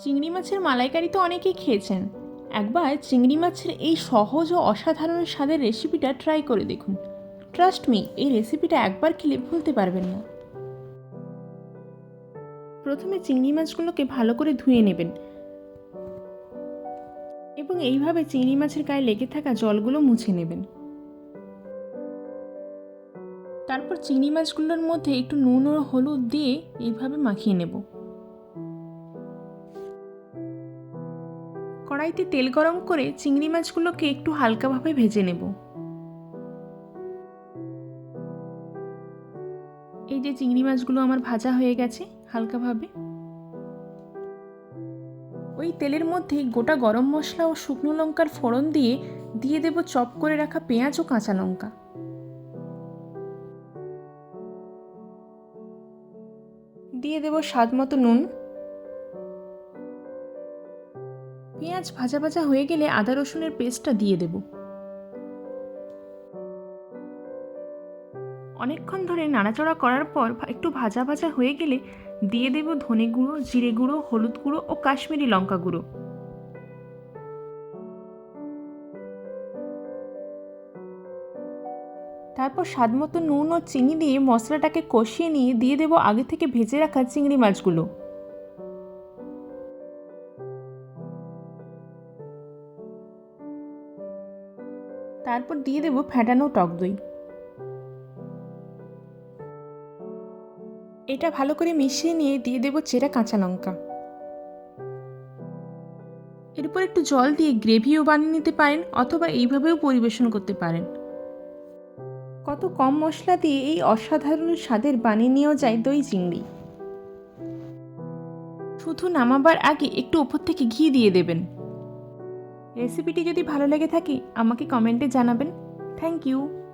চিংড়ি মাছের মালাইকারি তো অনেকেই খেয়েছেন। একবার চিংড়ি মাছের এই সহজ ও অসাধারণ স্বাদের রেসিপিটা ট্রাই করে দেখুন। ট্রাস্ট মি এই রেসিপিটা একবার খেলে ভুলতে পারবেন না। প্রথমে চিংড়ি মাছগুলোকে ভালো করে ধুয়ে নেবেন। এবং এইভাবে চিংড়ি মাছের গায়ে লেগে থাকা জলগুলো মুছে নেবেন। তারপর চিংড়ি মাছগুলোর মধ্যে একটু নুন ও হলুদ দিয়ে এইভাবে মাখিয়ে নেব। কড়াইতে তেল গরম করে চিংড়ি মাছগুলোকে একটু হালকাভাবে ভেজে নেব। এই যে চিংড়ি মাছগুলো আমার ভাজা হয়ে গেছে হালকাভাবে। ওই তেলের মধ্যে গোটা গরম মশলা ও শুকনো লঙ্কার ফোড়ন দিয়ে দিয়ে দেব চপ করে রাখা পেঁয়াজ ও কাঁচা লঙ্কা। দিয়ে দেব স্বাদ মতো নুন। পেঁয়াজ ভাজা ভাজা হয়ে গেলে আদা রসুনের পেস্টটা দিয়ে দেব। অনেকক্ষণ ধরে নাড়াচড়া করার পর একটু ভাজা ভাজা হয়ে গেলে দিয়ে দেব ধনে গুঁড়ো, জিরে গুঁড়ো, হলুদ গুঁড়ো ও কাশ্মীরি লঙ্কা গুঁড়ো। তারপর স্বাদ মতো নুন ও চিনি দিয়ে মশলাটাকে কষিয়ে নিয়ে দিয়ে দেব আগে থেকে ভেজে রাখা চিংড়ি মাছগুলো। তারপর দিয়ে দেব ফ্যাটানো টক দই। এটা ভালো করে মিশিয়ে নিয়ে দিয়ে দেব চেরা কাঁচা লঙ্কা। এরপর একটু জল দিয়ে গ্রেভিও বানিয়ে নিতে পারেন অথবা এইভাবেও পরিবেশন করতে পারেন। কত কম মশলা দিয়ে এই অসাধারণ স্বাদের বানিয়ে নেওয়া যায় দই চিংড়ি। শুধু নামাবার আগে একটু ওপর থেকে ঘি দিয়ে দেবেন। রেসিপিটি যদি ভালো লেগে থাকে আমাকে কমেন্টে জানাবেন। Thank you.